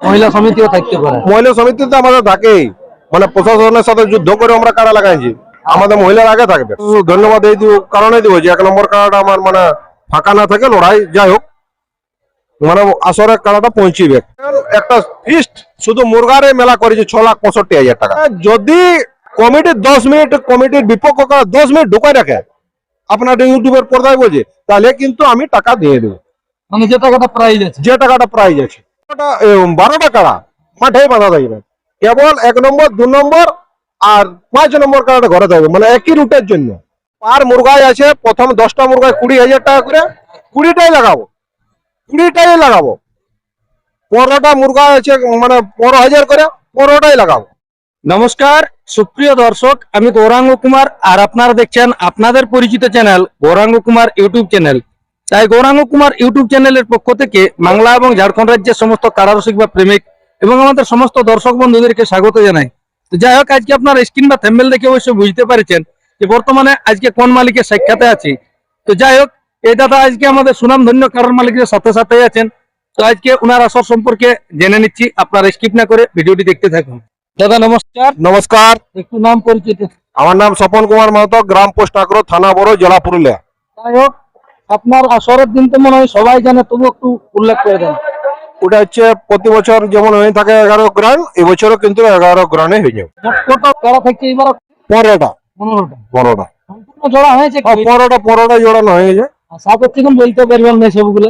মহিলা সমিতিও থাকতে পারে। মহিলা সমিতিতে আমাদের থাকেই। মানে প্রশাসনের সাথে যুদ্ধ করে আমরা কারা লাগাইছি? আমাদের মহিলার আগে থাকবে। ধন্যবাদ এই কারণে দিব যে এক নম্বর কারাটা আমার মানে ফাঁকা না থাকে লড়াই যাই হোক। মানে আসরে কারাটা পৌঁছিবে। একটা ফিস্ট শুধু মুরগারে মেলা করেছে ছ লাখ পঁয়ষট্টি হাজার টাকা। যদি কমিটির দশ মিনিট কমিটির বিপক্ষ করা দশ মিনিট ঢুকাই রাখে আপনার ইউটিউবের পর্দায় বলছে তাহলে কিন্তু আমি টাকা দিয়ে দেবো। মানে যে টাকাটা প্রাইজ আছে। যে টাকাটা প্রাইজ আছে। বারোটা কাড়া? মাঠে বাঁধা থাকবে কেবল এক নম্বর, দু নম্বর আর পাঁচ নম্বর কাড়াটা ঘরে থাকবে মানে একই রুটের জন্য। আর মুরগায় আছে, প্রথম দশটা মুরগায় কুড়ি হাজার টাকা করে, কুড়িটাই লাগাবো। কুড়িটাই লাগাবো। পনেরোটা মুরগা আছে মানে পনেরো হাজার করে, পনেরোটাই লাগাবো। নমস্কার, সুপ্রিয় দর্শক, আমি গৌরাঙ্গ কুমার, আর আপনারা দেখছেন আপনাদের পরিচিত channel Gouranga Kumar YouTube channel. তাই গৌরাঙ্গ কুমার ইউটিউব চ্যানেলের পক্ষ থেকে বাংলা এবং ঝাড়খণ্ড রাজ্যের সমস্ত কারারসিক বা প্রেমিক এবং আমাদের সমস্ত দর্শক বন্ধুদেরকে স্বাগত জানাই। তো যাই হোক আজকে আপনার স্ক্রিন বা থ্যাম্বেল দেখে অবশ্যই বুঝতে পারছেন যে বর্তমানে আজকে কোন মালিকের সাক্ষাতে আছি। তো যাই হোক এই দাদা আজকে আমাদের সুনাম ধন্য কারণ মালিকের সাথে সাথে আছেন। তো আজকে ওনার আসর সম্পর্কে জেনে নিচ্ছি আপনার স্কিপ না করে ভিডিওটি দেখতে থাকুন। দাদা নমস্কার। নমস্কার। একটু নাম পরিচিত। আমার নাম স্বপন কুমার মাহাতো গ্রাম পোস্ট আগ্রহ থানা বড় জেলা পুরুলিয়া। যাই হোক আপনার আসরের দিন তো মনে হয় সবাই জানে তবু একটু উল্লেখ করে দেন। ওটা হচ্ছে প্রতি বছর যেমন হয়ে থাকে এগারো গ্রান এবছরও কিন্তু এগারো গ্রানে হয়ে যাবে। মোট কত কারা থাকছে এবার পনেরোটা। পনেরোটা পনেরোটা জোড়া হয়েছে পনেরোটা পনেরোটা জোড়ানো হয়ে সাথে থেকে বলতে পারবেন না সবগুলো।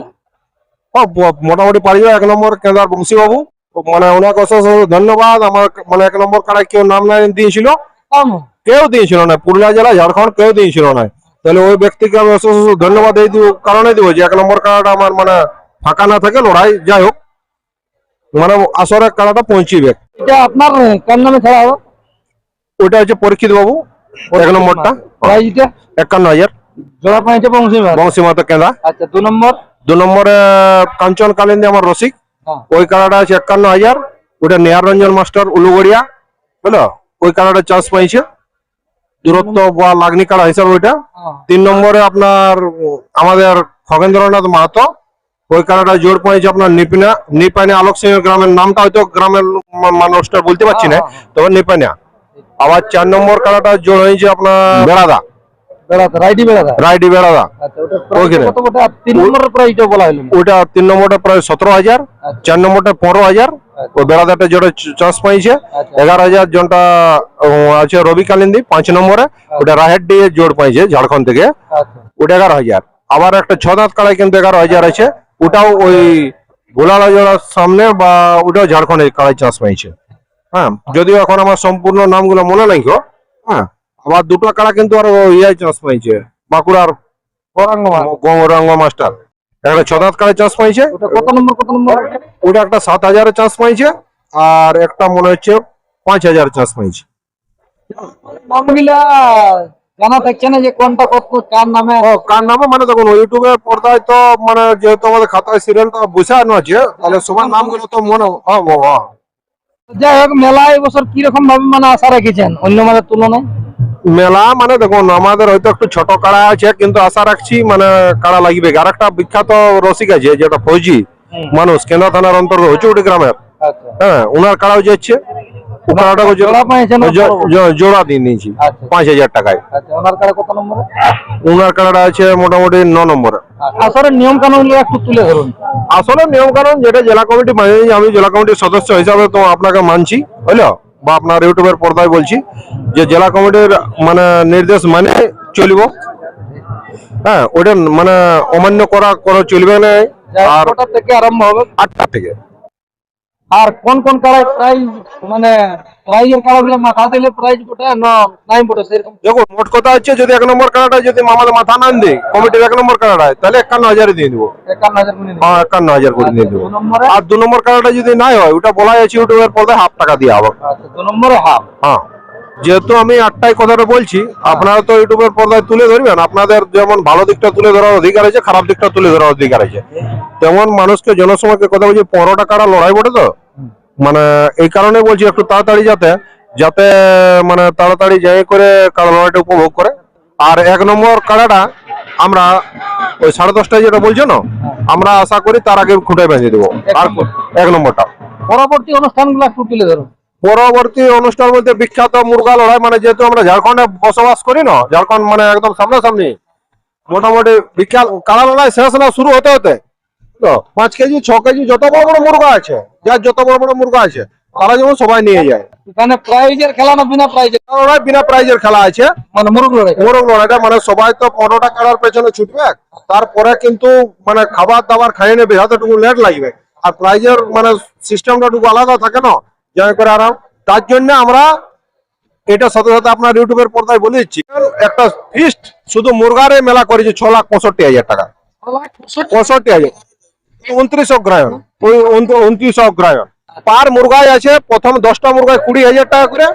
মোটামুটি এক নম্বর কেদার বংশী বাবু মানে ওনাকে ধন্যবাদ। আমার মানে এক নম্বর কেউ নাম না দিয়েছিল। কেউ দিয়েছিল না। পুরুলিয়া জেলা ঝাড়খণ্ড কেউ দিয়েছিল না। তাহলে ওই ব্যক্তিকে আমি অশেষ ধন্যবাদ এই কারণে দিব যে এক নম্বর কারাটা আমার মানে ফাঁকা না থাকে লড়াই যাই হোক। মানে আসরে কারাটা পৌঁছিবে। এটা আপনার কার নামে ছাড়া হবে ওইটা হচ্ছে পরীক্ষিত বাবু এক নম্বরটা। প্রাইজটা একান্ন হাজার। জোড়া পাইছে বংশী ভাই বংশী আচ্ছা দু নম্বর? দু নম্বরে কাঞ্চন কালিন্দী আমার রসিক। হ্যাঁ। ওই কালারটা আছে একান্ন হাজার। ওটা নেহার রঞ্জন মাস্টার উলুগড়িয়া। বুঝলো? ওই কালারটা চান্স পাইছে। দূরত্ব বা লাগনি কাড়া হিসাবে ওইটা। হ্যাঁ। তিন নম্বরে আপনার আমাদের খগেন্দ্রনাথ মাহাতো ওই কারাটা জোর পাইছে আপনার নিপিনা নিপানি আলোক সিং গ্রামের নামটা হয়তো গ্রামের মানুষটা বলতে পারছি না তবে নিপানিয়া আবার চার নম্বর কারাটা জোর হয়েছে আপনার বেড়াদা। রাইডি বেড়াতে? রাইডি বেড়াদা আচ্ছা ওইখানে। তিন নম্বরের প্রাইসটা বলা হলো না। ওইটা তিন নম্বরটা প্রায় সতেরো হাজার আচ্ছা। চার নম্বরটা পনেরো হাজার। ওই বেড়াদাটা যেটা চান্স পাইছে আচ্ছা। এগারো হাজার জনটা আছে রবি কালিন্দি পাঁচ নম্বরে। ওটা রাহের জোর পাইছে ঝাড়খণ্ড থেকে। ওটা এগারো হাজার। আবার একটা ছ দাঁত কাড়াই কিন্তু এগারো হাজার আছে। ওটাও ওই গোলালা জোড়ার সামনে বা ওটাও ঝাড়খণ্ডের কাড়াই চাষ পাইছে। হ্যাঁ যদিও এখন আমার সম্পূর্ণ নামগুলো মনে নাই হ্যাঁ। আবার দুটো কাড়া কিন্তু আর ইয়ে চান্স পাইছে। বাঁকুড়ার গৌরাঙ্গ মাস্টার। একটা ছ দাঁত চান্স পাইছে। ওটা কত নম্বর কত নম্বর? ওটা একটা সাত হাজারের চান্স পাইছে আর একটা মনে হচ্ছে পাঁচ হাজার চান্স পাইছে। নামগুলা জানা থাকছে না যে কোনটা কত কার নামে? ও কার নামে? মানে দেখুন ইউটিউবে পর্দায় তো মানে যেহেতু আমাদের খাতায় সিরিয়ালটা বসানো আছে তাহলে সবার নামগুলো তো মনে হ্যাঁ যাই হোক মেলা এবছর কীরকম ভাবে মানে আশা রেখেছেন? অন্য মাসের তুলনায়? মেলা মানে দেখুন আমাদের হয়তো একটু ছোট কাড়া আছে কিন্তু আশা রাখছি মানে কাড়া লাগবে। আর একটা বিখ্যাত রসিক আছে যেটা ফৌজি মানুষ কেন্দ্র থানার অন্তর্গত হচ্ছে গ্রামের। আচ্ছা। হ্যাঁ ওনার কাড়াও যাচ্ছে। জোড়া দিয়ে নিয়েছি আচ্ছা। পাঁচ হাজার টাকায়। আচ্ছা ওনার ওনার কাড়াটা আছে মোটামুটি ন নম্বরে। আসলে নিয়ম কানুন একটু তুলে ধরুন। আসলে নিয়ম কানুন যেটা জেলা কমিটি মানে আমি জেলা কমিটির সদস্য হিসাবে তো আপনাকে মানছি বুঝলো বা আপনার ইউটিউবের পর্দায় বলছি যে জেলা কমিটির মানে নির্দেশ মানে চলব। হ্যাঁ ওটা মানে অমান্য করা করা চলবে না। আর থেকে আরম্ভ হবে? আটটা থেকে। আর কোন কোন কারায় প্রাইজ মানে প্রাইজের কারাগুলো মাথা দিলে প্রাইজ পড়ে না নাই পড়ে সেরকম। দেখো মোট কথা হচ্ছে যদি এক নম্বর কানাডা যদি মামাদের মাথা না দিই কমিটির এক নম্বর কানাডায় তাহলে একান্ন হাজারে দিয়ে দেবো। একান্ন হাজার। হ্যাঁ একান্ন হাজার করে দিয়ে দেবো। দু নম্বরে? আর দু নম্বর কানাডা যদি নাই হয় ওটা বলা আছে ইউটিউবের পর্দায় হাফ টাকা দিয়ে হবে। আচ্ছা দু নম্বরে হাফ? হ্যাঁ। যেহেতু আমি একটাই কথাটা বলছি আপনারা তো ইউটিউবের পর্দায় তুলে ধরবেন আপনাদের যেমন ভালো দিকটা তুলে ধরার অধিকার আছে খারাপ দিকটা তুলে ধরার অধিকার আছে। তেমন মানুষকে জনসমাজকে কথা বলছি পনেরো টাকার লড়াই বটে তো? মানে এই কারণে বলছি একটু তাড়াতাড়ি যাতে যাতে মানে তাড়াতাড়ি যাই করে কাড়া লড়াইটা উপভোগ করে। আর এক নম্বর কাড়াটা আমরা ওই সাড়ে দশটায় যেটা বলছো না আমরা আশা করি তার আগে খুঁটায় বেঁধে দেবো। আর এক নম্বরটা। পরবর্তী অনুষ্ঠানগুলো একটু তুলে ধরুন পরবর্তী অনুষ্ঠান বলতে বিখ্যাত মুরগা লড়াই মানে যেহেতু আমরা ঝাড়খণ্ডে বসবাস করি না ঝাড়খণ্ড মানে একদম সামনাসামনি মোটামুটি বিখ্যাত কালা লড়াই শেষ না শুরু হতে হতে তো পাঁচ কেজি ছ কেজি যত বড় বড় মুরগা আছে যার যত বড় বড় মুরগা আছে তারা যেমন সবাই নিয়ে যায়। এখানে প্রাইজের খেলা না বিনা প্রাইজের বিনা প্রাইজের খেলা আছে। মানে মুরগ লড়াই মোরগ লড়াইটা মানে সবাই তো পনেরোটা কাটার পেছনে ছুটবে তারপরে কিন্তু মানে খাবার দাবার খাইয়ে নেবে যতটুকু লেট লাগবে। আর প্রাইজের মানে সিস্টেমটা টুকু আলাদা থাকে না যাই করে আরাম। তার জন্য আমরা এটা সাথে সাথে আপনার ইউটিউবের পর্দায় বলে দিচ্ছি। একটা ফিস্ট শুধু মুরগারে মেলা করেছে ছ লাখ পঁয়ষট্টি হাজার টাকা। পঁয়ষট্টি হাজার। উনত্রিশ ওই উনত্রিশ গ্রায়ন পার মুরগায় আছে প্রথম দশটা মুরগায় কুড়ি হাজার টাকা করে।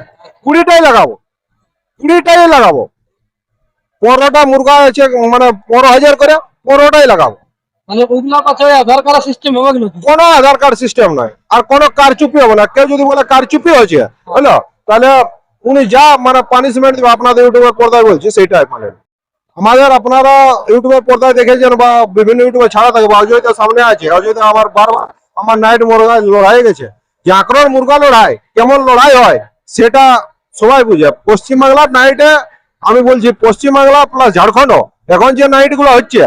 কুড়িটাই লাগাবো। কুড়িটাই লাগাবো। পনেরোটা মুরগা আছে মানে পনেরো হাজার করে পনেরোটাই লাগাবো। মানে আধার কার্ড সিস্টেম হবে কোনো আধার কার্ড সিস্টেম নাই। আর কোনো কারচুপি হবে না। কেউ যদি বলে কারচুপি হয়েছে হলো? তাহলে উনি যা মানে পানিশমেন্ট দিবে আপনাদের ইউটিউবের পর্দায় বলছি সেইটাই মানে আমাদের আপনারা ইউটিউবের পর্দায় দেখেছেন বা বিভিন্ন ইউটিউবে ছাড়া থাকে বা অযোধ্যা সামনে আছে। অযোধ্যা আমার বারবার আমার নাইট মুরগা লড়াই গেছে। যে আক্রমণ মুরগা লড়াই কেমন লড়াই হয় সেটা সবাই বুঝে। পশ্চিমবাংলার নাইটে আমি বলছি পশ্চিমবাংলা প্লাস ঝাড়খণ্ড এখন যে নাইটগুলো হচ্ছে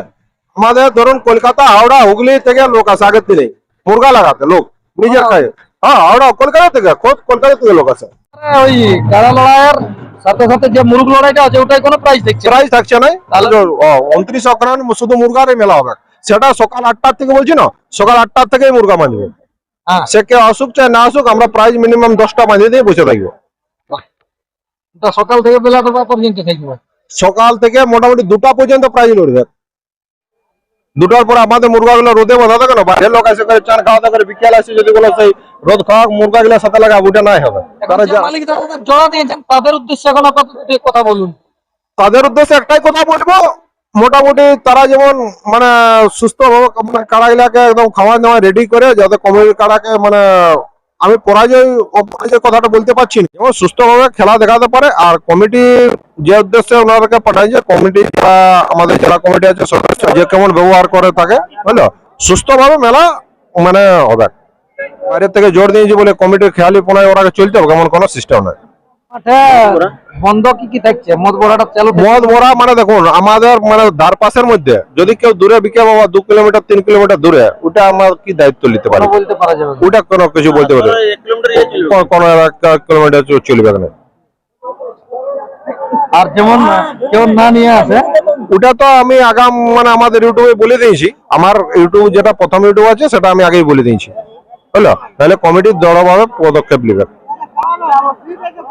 আমাদের ধরুন কলকাতা হাওড়া হুগলি থেকে লোক আসে আগের দিনে মুরগা লাগাতে লোক নিজের খায় হ্যাঁ হাওড়া কলকাতা থেকে খোদ কলকাতা থেকে লোক আসে। ওই কাড়া লড়াইয়ের? সাথে সাথে যে মুরগ লড়াইটা আছে ওটাই কোনো দেখছে। প্রাইস থাকছে না তাহলে? উনত্রিশ শুধু মেলা হবে। সেটা সকাল আটটার থেকে বলছি না সকাল আটটার থেকেই মুরগা বাঁধবে। হ্যাঁ। সে কেউ আসুক চাই না আসুক আমরা প্রাইস মিনিমাম দশটা বাঁধিয়ে দিয়ে বসে থাকব। সকাল থেকে বেলা পর্যন্ত থাকবে সকাল থেকে মোটামুটি দুটা পর্যন্ত প্রাইজ লড়বে। দুটার পর আমাদের মুরগাগুলো রোদে বাঁধা থাকে না বাইরের লোক আসে করে চান খাওয়া দাওয়া করে বিকেল আসে যদি বলে সেই রোদ খাওয়া মুরগাগুলো সাথে লাগা ওটা নাই হবে। তাদের জড়া দিয়েছেন তাদের উদ্দেশ্যে কথা বলুন। তাদের উদ্দেশ্যে একটাই কথা বলব মোটামুটি তারা যেমন মানে সুস্থ ভাবে কাড়াগুলাকে একদম খাওয়া দাওয়া রেডি করে যাতে কমিটির কাড়াকে মানে আমি পরাজয় অপরাজয় কথাটা বলতে পারছি না। এবং সুস্থভাবে খেলা দেখাতে পারে আর কমিটি যে উদ্দেশ্যে ওনাদেরকে পাঠাইছে কমিটি আমাদের জেলা কমিটি আছে, সদস্য যে কেমন ব্যবহার করে তাকে বুঝলো? সুস্থভাবে মেলা মানে হবে। বাইরের থেকে জোর দিয়েছি বলে কমিটির খেয়ালি পোনায় ওরা চলতে হবে, এমন কোনো সিস্টেম নয় বন্ধ কি কি থাকছে? মদ বড়াটা চালু মদ ভরা মানে দেখুন আমাদের মানে ধার পাশের মধ্যে যদি কেউ দূরে বিকে বাবা দু কিলোমিটার তিন কিলোমিটার দূরে ওটা আমার কি দায়িত্ব নিতে পারে? বলতে পারা যাবে ওটা কোনো কিছু বলতে পারে? কোন- কিলোমিটার চলবে না। আর যেমন কেউ না নিয়ে আসে? ওটা তো আমি আগাম মানে আমাদের ইউটিউবে বলে দিয়েছি। আমার ইউটিউব যেটা প্রথম ইউটিউব আছে সেটা আমি আগেই বলে দিয়েছি। বুঝলো তাহলে কমিটির দৃঢ়ভাবে পদক্ষেপ নেবে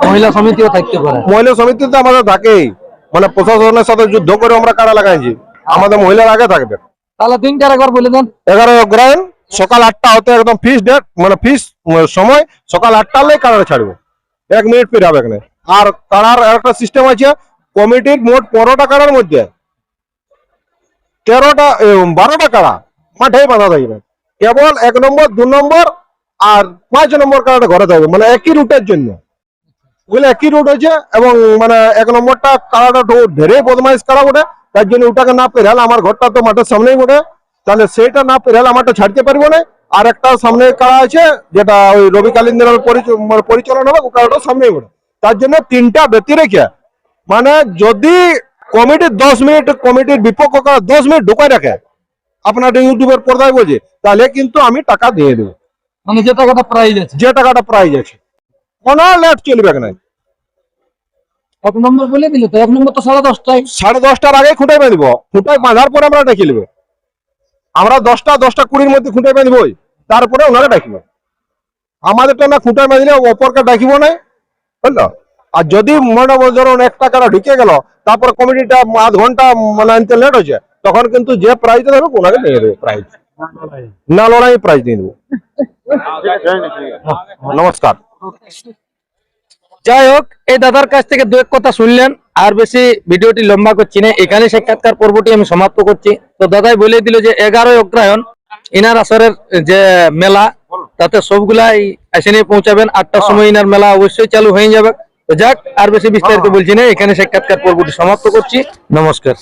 মহিলা সমিতিও থাকতে পারে। মহিলা সমিতি তো আমাদের থাকেই। মানে প্রশাসনের সাথে যুদ্ধ করে আমরা কারা লাগাইছি? আমাদের মহিলার আগে থাকবে। তাহলে একবার বলে দেন। এগারো অগ্রায়ণ সকাল আটটা হতে একদম ডেট মানে ফিস সময় সকাল আটটা হলে কারারে ছাড়বে। এক মিনিট ফির হবে এখানে। আর কারার একটা সিস্টেম আছে কমিটির মোট পনেরোটা কারার মধ্যে। তেরোটা বারোটা কারা মাঠেই বাঁধা থাকবে। কেবল এক নম্বর দু নম্বর আর পাঁচ নম্বর কারাটা ঘরে থাকবে মানে একই রুটের জন্য। বুঝলে? একই রুট আছে এবং মানে এক নম্বরটা কারাটা ঢেরে বদমাইশ কারা ওঠে তার জন্য ওটাকে না পেরাল আমার ঘরটা তো মাঠের সামনেই ওঠে তাহলে সেইটা না পেরাল আমারটা ছাড়তে পারব না। আর একটা সামনে কারা আছে, যেটা ওই রবি কালিন্দের পরিচালনা হবে, ওটা সামনেই ওঠে তার জন্য তিনটা ব্যক্তি রেখে মানে যদি কমিটির দশ মিনিট, কমিটির বিপক্ষ করা দশ মিনিট ঢুকায় রাখে, আপনার ইউটিউবের পর্দায় বলছে, তাহলে কিন্তু আমি টাকা দিয়ে দেবো। মানে যে টাকাটা প্রাইজ আছে। যে টাকাটা প্রাইজ আছে। কোনো লেট চলবে না কত নম্বর বলে দিলে তো? এক নম্বর তো সাড়ে দশটায়। সাড়ে দশটার আগে খুঁটাই বেঁধব। খুঁটাই বাঁধার পরে আমরা ডেকে নেব। আমরা দশটা দশটা কুড়ির মধ্যে খুঁটাই বেঁধবই। তারপরে ওনারা ডাকিব। আমাদেরটা না খুঁটাই বেঁধলে অপরকে ডাকিব না। বুঝলো? আর যদি মনে ধরুন এক টাকাটা ঢুকে গেল তারপরে কমিটিটা আধ ঘণ্টা মানে আনতে লেট হয়েছে তখন কিন্তু যে প্রাইজ দেবে ওনাকে নিয়ে দেবে প্রাইজ না লড়াই প্রাইজ দিয়ে দেবো। নমস্কার। যাই হোক এই দাদার কাছ থেকে দু এক কথা শুনলেন আর বেশি ভিডিওটি লম্বা করছি না। এখানে সাক্ষাৎকার পর্বটি আমি সমাপ্ত করছি। তো দাদাই বলে দিল যে এগারোই অগ্রায়ণ ইনার আসরের যে মেলা তাতে সবগুলাই এসে নিয়ে পৌঁছাবেন। আটটার সময় ইনার মেলা অবশ্যই চালু হয়ে যাবে। তো যাক আর বেশি বিস্তারিত বলছি না এখানে সাক্ষাৎকার পর্বটি সমাপ্ত করছি। নমস্কার।